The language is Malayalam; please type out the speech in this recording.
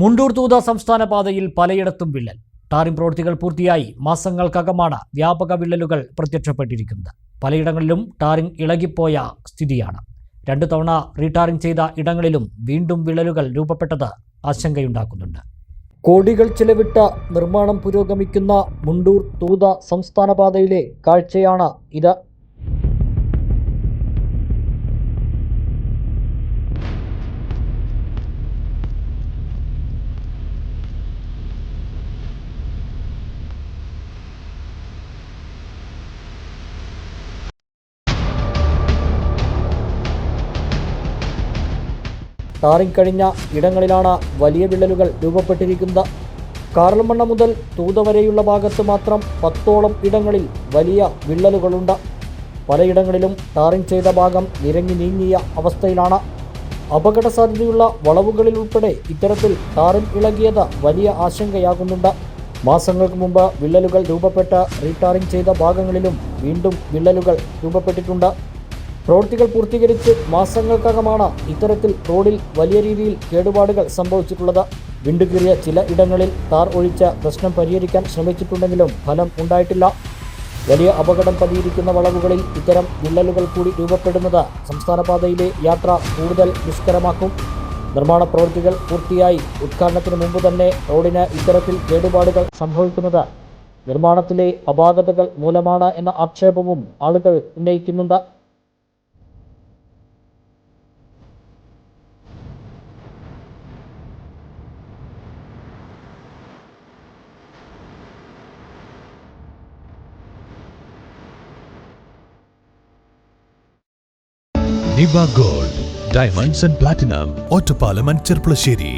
മുണ്ടൂർ തൂത സംസ്ഥാന പാതയിൽ പലയിടത്തും വിള്ളൽ. ടാറിംഗ് പ്രവൃത്തികൾ പൂർത്തിയായി. മാസങ്ങൾക്കകമാണ് വ്യാപക വിള്ളലുകൾ പ്രത്യക്ഷപ്പെട്ടിരിക്കുന്നത്. പലയിടങ്ങളിലും ടാറിംഗ് ഇളകിപ്പോയ സ്ഥിതിയാണ്. രണ്ടു തവണ റീടാറിംഗ് ചെയ്ത ഇടങ്ങളിലും വീണ്ടും വിള്ളലുകൾ രൂപപ്പെട്ടത് ആശങ്കയുണ്ടാക്കുന്നുണ്ട്. കോടികൾ ചിലവിട്ട നിർമ്മാണം പുരോഗമിക്കുന്ന മുണ്ടൂർ തൂത സംസ്ഥാന പാതയിലെ കാഴ്ചയാണ് ഇത്. ടാറിംഗ് കഴിഞ്ഞ ഇടങ്ങളിലാണ് വലിയ വിള്ളലുകൾ രൂപപ്പെട്ടിരിക്കുന്നത്. കാറൽമണ്ണ മുതൽ തൂത വരെയുള്ള ഭാഗത്ത് മാത്രം പത്തോളം ഇടങ്ങളിൽ വലിയ വിള്ളലുകളുണ്ട്. പലയിടങ്ങളിലും ടാറിംഗ് ചെയ്ത ഭാഗം നിരങ്ങി നീങ്ങിയ അവസ്ഥയിലാണ്. അപകട സാധ്യതയുള്ള വളവുകളിൽ ഉൾപ്പെടെ ഇത്തരത്തിൽ ടാറിംഗ് ഇളകിയത് വലിയ ആശങ്കയാകുന്നുണ്ട്. മാസങ്ങൾക്ക് മുമ്പ് വിള്ളലുകൾ രൂപപ്പെട്ട റീടാറിംഗ് ചെയ്ത ഭാഗങ്ങളിലും വീണ്ടും വിള്ളലുകൾ രൂപപ്പെട്ടിട്ടുണ്ട്. പ്രവൃത്തികൾ പൂർത്തീകരിച്ച് മാസങ്ങൾക്കകമാണ് ഇത്തരത്തിൽ റോഡിൽ വലിയ രീതിയിൽ കേടുപാടുകൾ സംഭവിച്ചിട്ടുള്ളത്. വിണ്ടുകീറിയ ചില ഇടങ്ങളിൽ താർ ഒഴിച്ച പ്രശ്നം പരിഹരിക്കാൻ ശ്രമിച്ചിട്ടുണ്ടെങ്കിലും ഫലം ഉണ്ടായിട്ടില്ല. വലിയ അപകടം പതിയിരിക്കുന്ന വളവുകളിൽ ഇത്തരം വിള്ളലുകൾ കൂടി രൂപപ്പെടുന്നത് സംസ്ഥാന പാതയിലെ യാത്ര കൂടുതൽ ദുഷ്കരമാക്കും. നിർമ്മാണ പ്രവൃത്തികൾ പൂർത്തിയായി ഉദ്ഘാടനത്തിന് മുമ്പ് തന്നെ റോഡിന് ഇത്തരത്തിൽ കേടുപാടുകൾ സംഭവിക്കുന്നത് നിർമ്മാണത്തിലെ അപാകതകൾ മൂലമാണ് എന്ന ആക്ഷേപവും ആളുകൾ ഉന്നയിക്കുന്നുണ്ട്. Niva gold diamonds and platinum Ottapalam and Cherpulassery.